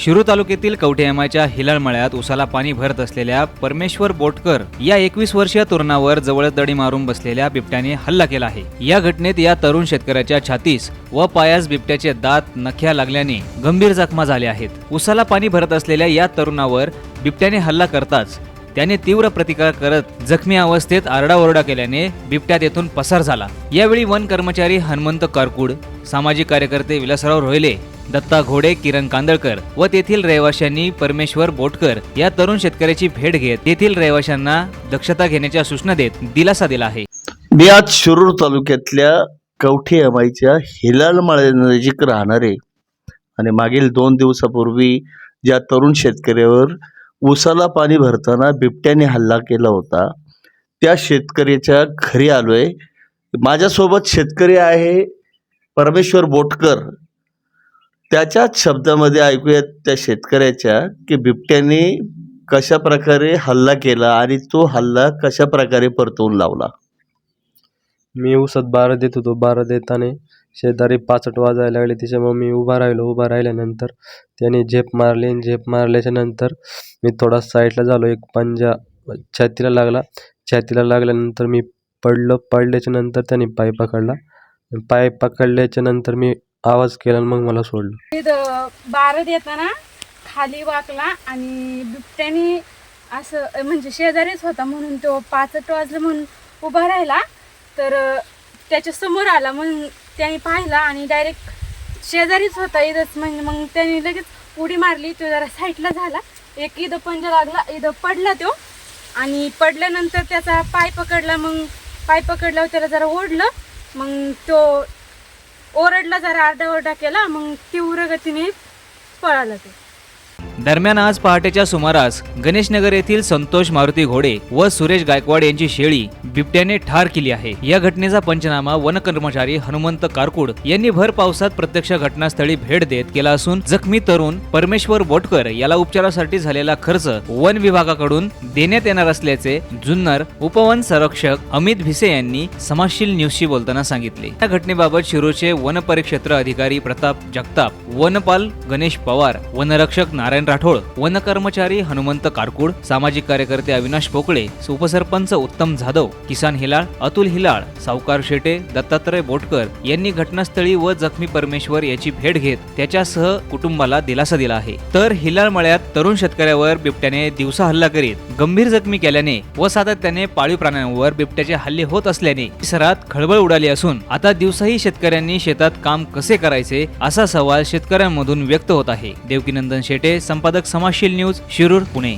शिरू तालुक्यातील कवठेमाच्या हिलाळमळ्यात उसाला पाणी भरत असलेल्या परमेश्वर बोटकर या एकवीस वर्षीय तरुणावर जवळ दडी मारून बसलेल्या बिबट्याने हल्ला केला आहे. या घटनेत या तरुण शेतकऱ्याच्या छातीस व पायास बिबट्याचे दात नख्या लागल्याने गंभीर जखमा झाल्या आहेत. उसाला पाणी भरत असलेल्या या तरुणावर बिबट्याने हल्ला करताच त्याने तीव्र प्रतिकार करत जखमी अवस्थेत आरडाओरडा केल्याने बिबट्या तेथून पसार झाला. यावेळी वन कर्मचारी हनुमंत कारकूड सामाजिक कार्यकर्ते विलासराव रोहिले दत्ता घोडे किरण कांदळकर व तेथील रहिवाशांनी परमेश्वर बोटकर या तरुण शेतकऱ्याची भेट घेत तेथील रहिवाशांना दक्षता घेण्याच्या सूचना देत दिलासा दिला आहे. मी आज शिरूर तालुक्यातल्या कवठे अमाईच्या हिलालमाळे नजीक राहणारे आणि मागील दोन दिवसापूर्वी ज्या तरुण शेतकऱ्यावर उसाला पाणी भरताना बिबट्याने हल्ला केला होता त्या शेतकऱ्याच्या घरी आलोय. माझ्यासोबत शेतकरी आहे परमेश्वर बोटकर. त्याच्याच शब्दामध्ये ऐकूयात त्या शेतकऱ्याच्या की बिबट्याने कशा प्रकारे हल्ला केला आणि तो हल्ला कशा प्रकारे परतवून लावला? मी उसत बारा देत होतो. बारा देताना शेजारी पाचट वाजायला लागले. त्याच्यामुळे मी उभा राहिलो. उभा राहिल्यानंतर त्याने झेप मारली आणि झेप मारल्याच्या नंतर मी थोडा साईडला झालो. एक पंजा छातीला लागला. छातीला लागल्यानंतर मी पडलो. पडल्याच्या नंतर त्याने पाय पकडला. पाय पकडल्याच्या नंतर मी आवाज केला आणि मग मला सोडलं. तिथं बारत येताना खाली वाकला आणि बिबट्याने असं म्हणजे शेजारीच होता म्हणून तो पाचट वाजलं म्हणून उभा राहिला. तर त्याच्यासमोर आला म्हणून त्याने पाहिला आणि डायरेक्ट शेजारीच होता इथंच. म्हणजे मग त्याने लगेच उडी मारली. तो जरा साईडला झाला. एक इथं पंजा लागला इथं पडला तो. आणि पडल्यानंतर त्याचा पाय पकडला. मग पाय पकडल्यावर त्याला जरा ओढलं. मग तो ओरडला जरा आरडाओरडा केला मग तीव्र गतीने पळाला ते. दरम्यान आज पहाटेच्या सुमारास गणेशनगर येथील संतोष मारुती घोडे व सुरेश गायकवाड यांची शेळी बिबट्याने ठार केली आहे. या घटनेचा पंचनामा वन कर्मचारी हनुमंत कारकुड यांनी भर पावसात प्रत्यक्ष घटनास्थळी भेट देत केला असून जखमी तरुण परमेश्वर बोटकर याला उपचारासाठी झालेला खर्च वन विभागाकडून देण्यात येणार असल्याचे जुन्नर उपवन संरक्षक अमित भिसे यांनी समाजशील न्यूजशी बोलताना सांगितले. या घटनेबाबत शिरोचे वन परिक्षेत्र अधिकारी प्रताप जगताप वनपाल गणेश पवार वनरक्षक नारायण राठोड वन कर्मचारी हनुमंत कारकूड सामाजिक कार्यकर्ते अविनाश पोकळे उपसरपंच उत्तम जाधव किसान हिलाळ अतुल हिलाळ सावकार शेटे दत्तात्रय बोटकर यांनी घटनास्थळी व जखमी परमेश्वर याची भेट घेत त्याच्यासह कुटुंबाला दिलासा दिला आहे. तर हिलाळ मळ्यात तरुण शेतकऱ्यावर बिबट्याने दिवसा हल्ला करीत गंभीर जखमी केल्याने व सातत्याने पाळीव प्राण्यांवर बिबट्याचे हल्ले होत असल्याने परिसरात खळबळ उडाली असून आता दिवसाही शेतकऱ्यांनी शेतात काम कसे करायचे असा सवाल शेतकऱ्यांमधून व्यक्त होत आहे. देवकीनंदन शेटे संपादक समाजशील न्यूज शिरूर पुणे.